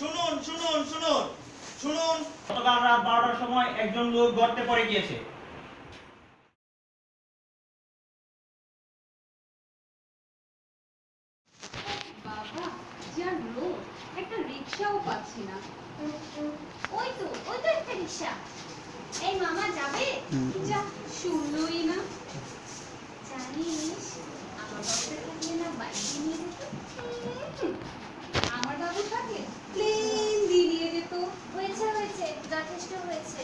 শুনুন শুনুন শুনুন শুনুন। গতকাল রাত বারোটার সময় একজন লোক গর্তে পড়ে গিয়েছে। বাবা যা রোদ একটা রিক্সাও পাচ্ছি না। ওই তো ওই তো একটা রিক্সা। এই মামা যাবে? যা শুনলই না। জানিস আমার থাকলে না বাইকে নিয়ে যেত আমার বাবু থাকলে প্লেন দিয়ে নিয়ে যেত হয়েছে হয়েছে যথেষ্ট হয়েছে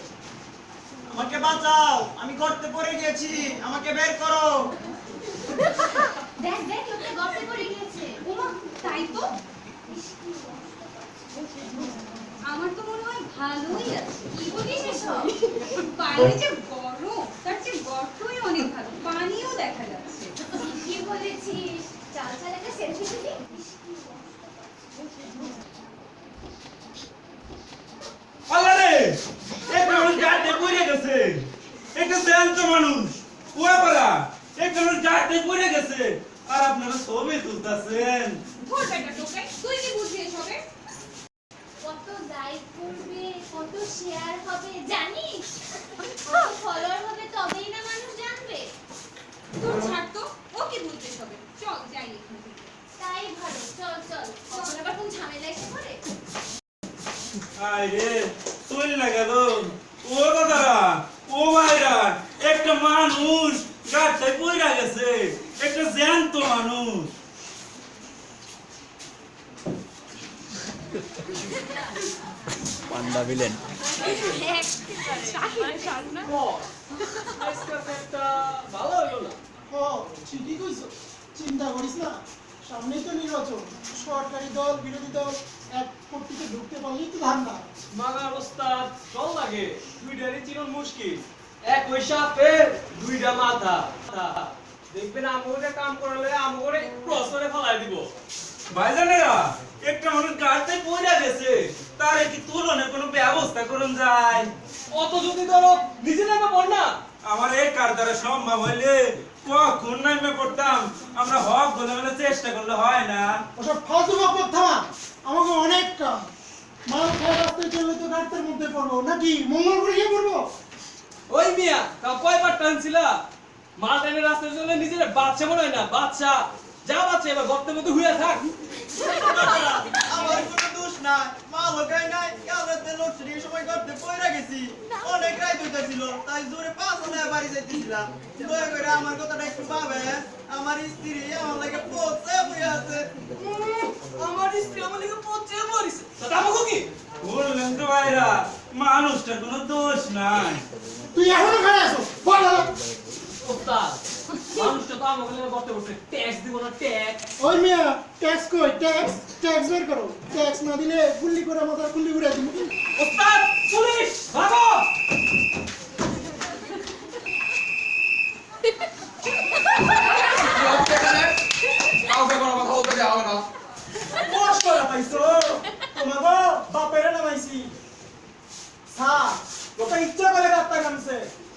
আমাকে বাঁচাও আমি গর্তে পড়ে গেছি আমাকে বের করো। দেখ দেখ লোকটা গর্তে পড়ে গিয়েছে। ওমা তাই তো। আমার তো মনে হয় ভালোই আছে। কি বলিস এসব? বাইরে যে গরম তার চেয়ে গর্তই অনেক ভালো। পানিও দেখা যাচ্ছে। কি বলেছিস? চাল চাল একটা সেলফি তুলি ইস, কি কষ্ট পাচ্ছি। আল্লাহরে একটা মানুষ গাড়িতে পড়ে গেছে একটা জ্যান্ত মানুষ। পারা একটা মানুষ পড়ে গেছে। আর আপনারা ছবি তুলতেছেন। ধর বেটা টোকাই তুই কি বুঝবি এসবে কত লাইক করবে কত শেয়ার হবে জানিস? কত ফলোয়ার হবে তবেই না মানুষ জানবে। তোর ছাড় তো ও কি বুঝবে এসবে চল যাই এখান থেকে। তাই ভালো চল চল। কখন আবার কোন ঝামেলা এসে পড়ে? আরে চল না গেল ও দাদারা ও ভাইরা একটা মানুষ গাড়িতে পড়ে গেছে একটা জ্যান্ত মানুষ পান্ডা ভিলেন চিন্তা করিস না তো নির্বাচন সরকারি দল বিরোধী দল এক কর্তৃকে ঢুকতে পারলেই তো ধান্দা মাগার ওস্তাদ চল লাগে দুইটারই চিরন মুশকিল এক ওই সাপের দুইটা মাথা দেখবেন আমগরে কাম করালে আমগরে ক্রস করে ফেলাই দিব। ভাইজানেরা একটা মানুষ গাড়িতে পড়ে গেছে তার কি তুলনে কোনো ব্যবস্থা করুন যায়? অত যদি ধরো নিজে নামে পড় না। আমার এই কার দ্বারা সম্ভব হইলে কখন নামে পড়তাম? আমরা হক বলে বলে চেষ্টা করলে হয় না। ওসব ফালতু থামা আমাকে অনেক মাল খায় রাস্তায় চললে তো গাড়ির মধ্যে পড়ব নাকি মঙ্গলপুরে গিয়ে পড়ব? ওই মিয়া তা কয়বার টানছিলা? মাল টাইনের রাস্তায় চলে নিজের বাচ্চা মনে হয় না বাচ্চা। যা বাচ্চা এবার গর্তের মধ্যে হুইয়া থাক। আমার কোনো দোষ নাই মা লোকাই নাই কালরাতে লোডশেডিং সময় গর্তে পড়ে গেছি। অনেক রাত হইতেছিল তাই জোরে পাঁচ হাজার বাড়ি যাইতেছিলাম। দয়া করে আমার কথাটা একটু পাবে আমার স্ত্রী আমার লাগে পচে আছে। আমার স্ত্রী আমার লিগে পচে মরিছে কি? বললেন তো ভাইরা মানুষটার কোনো দোষ নাই। তুই এখনও খারাপ আছো? বল। ওস্তাদ মানুষটা তো আমাকে লিগে করতে বসে ট্যাক্স দিব না ট্যাক্স ওই মিয়া ট্যাক্স কই? ট্যাক্স ট্যাক্স বের করো। ট্যাক্স না দিলে গুল্লি করে মাথার গুল্লি ঘুরে দিব। ওস্তাদ পুলিশ ভাগো! কাউকে কোনো কথা বলতে দেওয়া হবে না কষ্ট করে পাইছো তোমার গো বাপেরে নামাইছি। স্যার লোকটা ইচ্ছা করে গাত্তা কামছে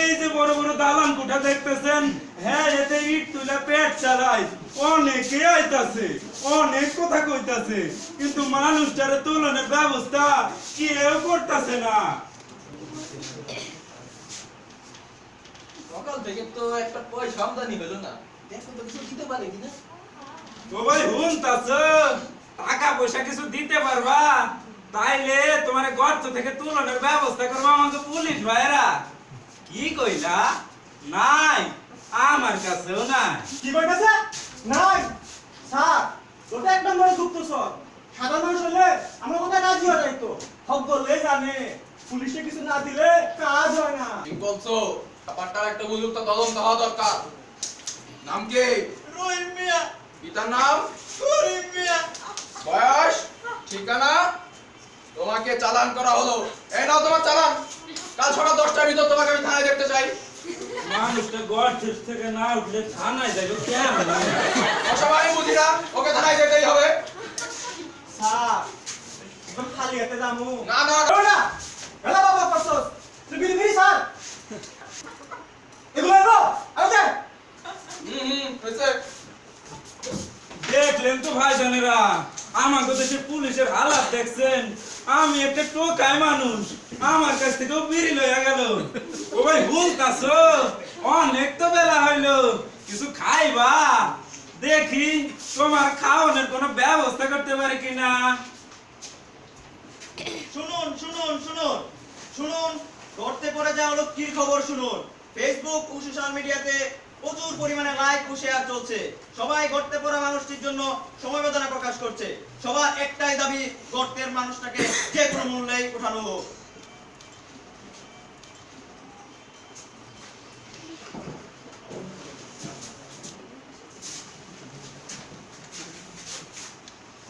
এই যে বড় বড় দালান কোঠা দেখতেছেন হ্যাঁ এতে ইট তুলে পেট চালায়। অনেকে আইতাছে অনেক কথা কইতাছে কিন্তু মানুষটার তুলনের ব্যবস্থা কেউ করতেছে না। সকাল থেকে তো একটা পয়সা আমদানি হলো না। দেখো তো কিছু দিতে পারে কিনা? ও ভাই হুনতাছ টাকা পয়সা কিছু দিতে পারবা? তাইলে তোমার গর্ত থেকে তুলনের ব্যবস্থা করব আমাকে পুলিশ ভাইরা কি কইলা? নাই আমার কাছেও নাই। কি কইতেছে? নাই। স্যার ওটা এক নম্বরের গুপ্তচর সাধারণ মানুষ হলে আমরা কোথায় রাজি হয়ে যাইতো? হক বললে জানে পুলিশে কিছু না দিলে কাজ হয় না। ঠিক বলছো? ব্যাপারটার একটা উপযুক্ত তদন্ত হওয়া দরকার। নাম কি? রহিম মিয়া। পিতার নাম? রহিম মিয়া। বয়স? ঠিকানা? তোমাকে চালান করা হলো। এই নাও তোমার চালান। কাল সকাল দশটার ভিতর তোমাকে আমি থানায় দেখতে চাই। মানুষটা গড় থেকে না উঠলে থানায় যাবে কেমন সবাই বুঝি না ওকে থানায় যেতেই হবে। স্যার খালি হাতে যামু না না না। না। এলা বাবা করছস তুই বিড়ি বিড়ি স্যার? এগুলো এলো? আরে হুম হুম হয়েছে। দেখলেন তো ভাই জানেরা আমাকে দেশের পুলিশের হালাত দেখছেন। আমি একটা টোকায় মানুষ। থেকেও বিড়ি লইয়া গেল। ও ভাই হুলতাছ অনেক তো বেলা হইল। কিছু খাইবা? দেখি তোমার খাওয়ানোর কোনো ব্যবস্থা করতে পারে কিনা। শুনুন শুনুন শুনুন। শুনুন ঘটতে পড়ে যাওয়া লক্ষ্মীর খবর শুনুন। ফেসবুক ও সোশ্যাল মিডিয়াতে প্রচুর পরিমাণে লাইক ও শেয়ার চলছে। সবাই গর্তে পড়া মানুষটির জন্য সমবেদনা প্রকাশ করছে। সবার একটাই দাবি, গর্তের মানুষটাকে যে কোনো মূল্যেই উঠানো হোক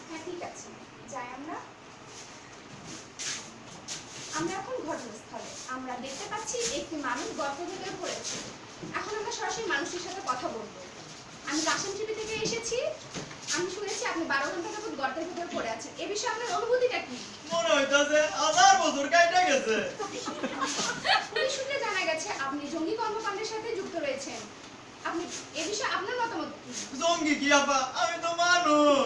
হ্যাঁ ঠিক আছে যাই আমরা আমরা এখন ঘটনাস্থলে আমরা দেখতে পাচ্ছি একটি মানুষ গর্ত থেকে পড়েছে। এখন আমরা সরাসরি মানুষের সাথে কথা বলব। আমি কাশিম টিভি থেকে এসেছি। আমি শুনেছি আপনি বারো ঘণ্টা যাবত গর্তের ভিতরে পড়ে আছেন। এ বিষয়ে আপনার অনুভূতিটা কি? মনে হইতেছে হাজার বছর কাইটা গেছে। পুলিশ সূত্রে জানা গেছে আপনি জঙ্গি কর্মকাণ্ডের সাথে যুক্ত রয়েছেন। আপনি এ বিষয়ে আপনার মতামত কি? জঙ্গি কি আপা? আমি তো মানুষ।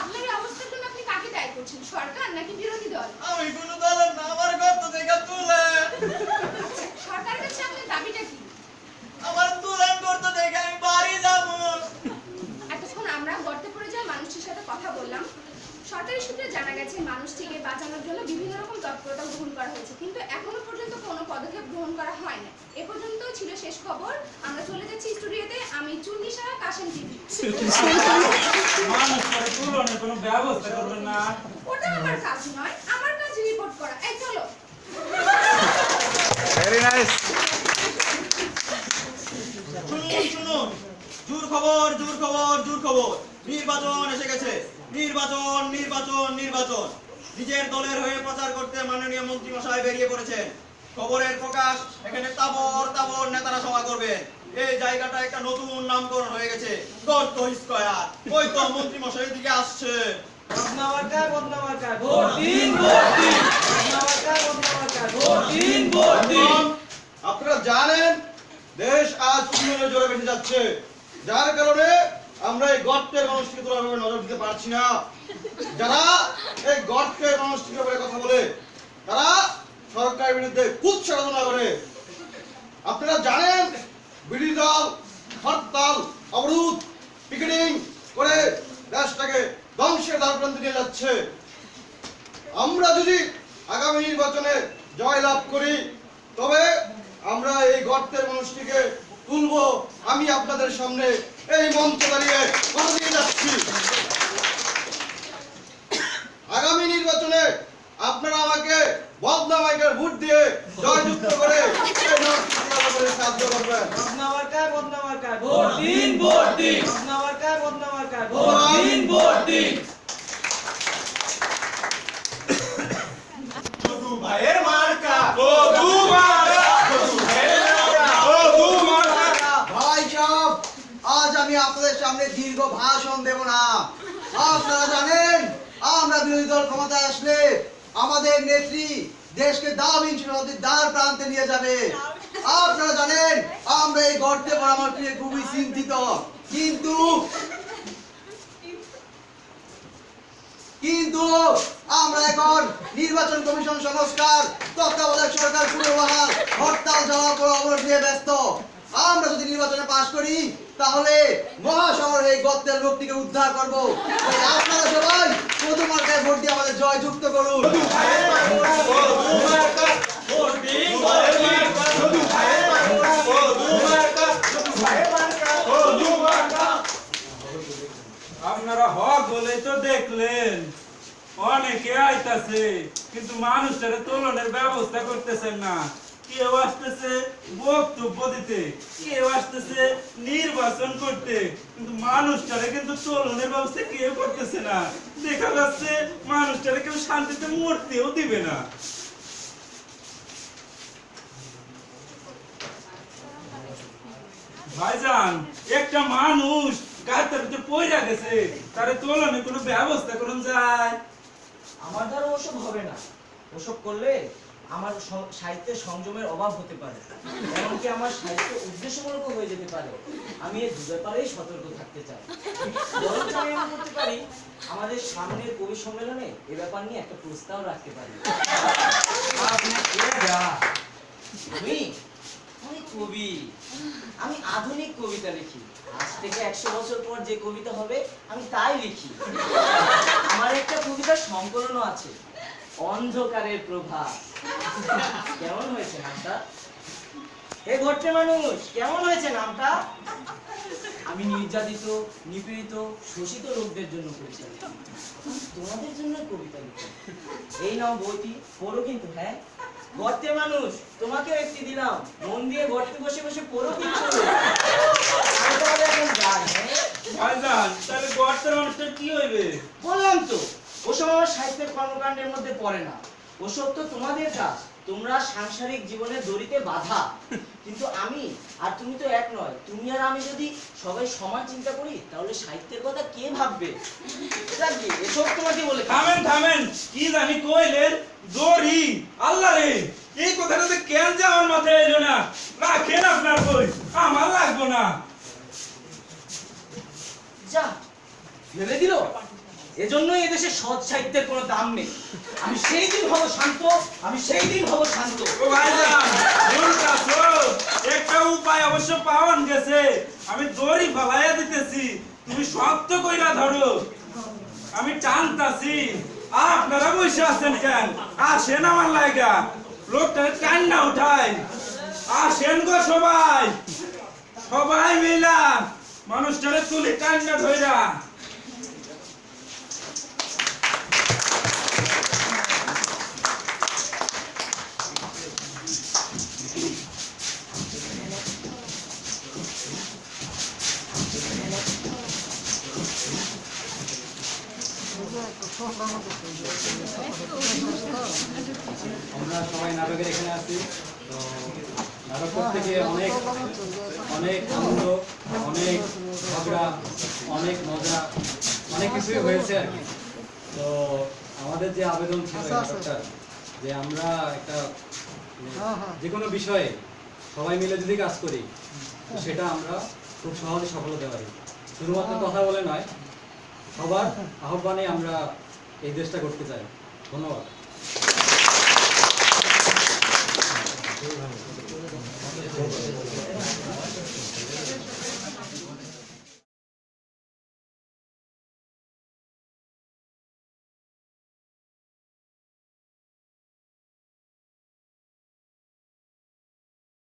আপনার এই অবস্থার জন্য আপনি কাকে দায়ী করছেন সরকার নাকি বিরোধী দল? আমি কোনো দলের না আমার গর্ত থেকে তুলে। আচ্ছা আপনার দাবিটা কি? আমার তুলেন করতে দেখে আমি বাড়ি যাব। এতক্ষণ আমরা গর্তে পড়ে যাওয়া মানুষটির সাথে কথা বললাম। সরকারি সূত্রে জানা গেছে মানুষটিকে বাঁচানোর জন্য বিভিন্ন রকম তৎপরতা গ্রহণ করা হয়েছে। কিন্তু এখনও পর্যন্ত কোনো পদক্ষেপ গ্রহণ করা হয় না এ পর্যন্ত ছিল শেষ খবর। আমরা চলে যাচ্ছি স্টুডিওতে। আমি চুন্নি সাহা কাশেম টিভি। তুলনের কোনো ব্যবস্থা করবেন না। ওটা আমার কাজ নয় আমার কাজ রিপোর্ট করা। এই চলো। শুনুন শুনুন জোর খবর জোর খবর জোর খবর। নির্বাচন এসে গেছে। নির্বাচন নির্বাচন নির্বাচন। নিজের দলের হয়ে প্রচার করতে মাননীয় মন্ত্রী মশাই বেরিয়ে পড়েছেন। খবরের প্রকাশ এখানে তাবর তাবর নেতারা সভা করবেন। এই জায়গাটা একটা নতুন নামকরণ হয়ে গেছে। গর্ত স্কয়ার। ওই তো মন্ত্রী মশাই দিকে আসছে আপনারা জানেন দেশ আজ উন্নয়নের জোরে বেঁচে যাচ্ছে। যার কারণে আমরা এই গর্তের মানুষটিকে তোলাভাবে নজর দিতে পারছি না। যারা এই গর্তের মানুষটির ব্যাপারে কথা বলে, তারা সরকারের বিরুদ্ধে কুৎসারণা করে। আপনারা জানেন, বিরোধী দল হরতাল অবরোধ পিকেটিং করে দেশটাকে ধ্বংসের দ্বারপ্রান্তে নিয়ে যাচ্ছে। আমরা যদি আগামী নির্বাচনে জয় লাভ করি, তবে আমরা এই গর্তের মানুষটিকে তুলব আমি আপনাদের সামনে এই মঞ্চে দাঁড়িয়ে কথা দিয়ে যাচ্ছি। আগামী নির্বাচনে আপনারা আমাকে বদনা মাইকের ভোট দিয়ে জয়যুক্ত করে সাহায্য করবেন। ভোট দিন ভোট দিন। ভোট দিন ভোট দিন শুধু ভাইয়ের মার্কা ভাই সাহেব আজ আমি আপনাদের সামনে দীর্ঘ ভাষণ দেব না। আপনারা জানেন, আমরা বিরোধী দল ক্ষমতায় আসলে আমাদের নেত্রী দেশকে নদীর দ্বার প্রান্তে নিয়ে যাবে। আপনারা জানেন, আমরা এই গর্তে পরামর্শ নিয়ে খুবই চিন্তিত। কিন্তু কিন্তু আমরা এখন নির্বাচন কমিশন সংস্কার, তত্ত্বাবধায়ক সরকার পুনর্বহাল, হরতাল যাওয়ার পর অবরোধ নিয়ে ব্যস্ত। আমরা যদি নির্বাচনে পাশ করি তাহলে মহাশহর এই গর্তের লোকটিকে উদ্ধার করব। আপনারা সবাই প্রথম মার্কায় ভোট দিয়ে আমাদের জয়যুক্ত করুন। আপনারা হক বলেই তো দেখলেন। অনেকে আইতাছে, কিন্তু মানুষের তোলনের ব্যবস্থা করতেছেন না। কেউ আসতেছে বক্তব্য দিতে, কেউ আসতেছে নির্বাচন করতে, কিন্তু কিন্তু তোলনের ব্যবস্থা কেউ করতেছে না। দেখা যাচ্ছে কেউ শান্তিতে মরতেও দিবে না। ভাইজান, একটা মানুষ গাছের ভিতরে পইরা গেছে, তারে তোলনে কোনো ব্যবস্থা করুন যায়। আমার দ্বারা ওসব হবে না। ওসব করলে আমার সাহিত্যের সংযমের অভাব হতে পারে এমনকি আমার সাহিত্য উদ্দেশ্যমূলক হয়ে যেতে পারে। আমি এই দু ব্যাপারেই সতর্ক থাকতে চাই। বরঞ্চ আমি এমন করতে পারি আমাদের সামনের কবি সম্মেলনে এ ব্যাপার নিয়ে একটা প্রস্তাব রাখতে পারি। আমি আমি কবি। আমি আধুনিক কবিতা লিখি। আজ থেকে একশো বছর পর যে কবিতা হবে আমি তাই লিখি। আমার একটা কবিতার সংকলনও আছে। অন্ধকারের প্রভাব। কেমন হয়েছে নামটা? হে ঘটে মানুষ কেমন হয়েছে নামটা? আমি নির্যাতিত নিপীড়িত শোষিত লোকদের জন্য কবিতা তোমাদের জন্য কবিতা লিখি। এই নাও বইটি পড়ো কিন্তু হ্যাঁ? গর্তে মানুষ তোমাকেও একটি দিলাম। মন দিয়ে গর্তে বসে বসে পড়ো কিন্তু। হ্যাঁ? তাহলে গর্তের মানুষটা কি হইবে? বললাম তো ওসব সাহিত্যের কর্মকাণ্ডের মধ্যে পড়ে না। ওসব তো তোমাদের কাজ। তোমরা সাংসারিক জীবনে দড়িতে বাধা। কিন্তু আমি আর তুমি তো এক নয় তুমি আর আমি যদি সবাই সমান চিন্তা করি তাহলে সাহিত্যের কথা কে ভাববে? এসব তোমাকে বলে থামেন থামেন। কি জানি কইলেন দড়ি। আল্লাহ রে এই কথাটা তো কেন যে আমার মাথায় এলো না? রাখেন আপনার বই আমার লাগবো না। যা ফেলে দিল? এজন্যই এদেশে সৎ সাহিত্যের কোনো দাম নেই। আমি সেই দিন হব শান্ত, আমি সেই দিন হব শান্ত। একটা উপায় অবশ্য পাওয়ান গেছে। আমি দড়ি ফালাইয়া দিতেছি, তুমি শক্ত কইরা ধরো। আমি টানতাছি। আপনারা বসে আছেন কেন? আসেন আমার লাইগা। লোকটা কান্না উঠাই আসেন গো সবাই। সবাই মিলা মানুষটারে তুলি কান্না ধইরা। আমরা সবাই নাটকের এখানে আছি। তো নাটক গিয়ে অনেক অনেক আনন্দ, অনেক ঝগড়া, অনেক মজা, অনেক কিছুই হয়েছে আর কি। তো আমাদের যে আবেদন ছিল নাটকটার, যে আমরা একটা, যে কোনো বিষয়ে সবাই মিলে যদি কাজ করি সেটা আমরা খুব সহজে সফল হতে পারি শুধুমাত্র কথা বলে নয়, সবার আহ্বানে আমরা এই দেশটা করতে চাই। ধন্যবাদ।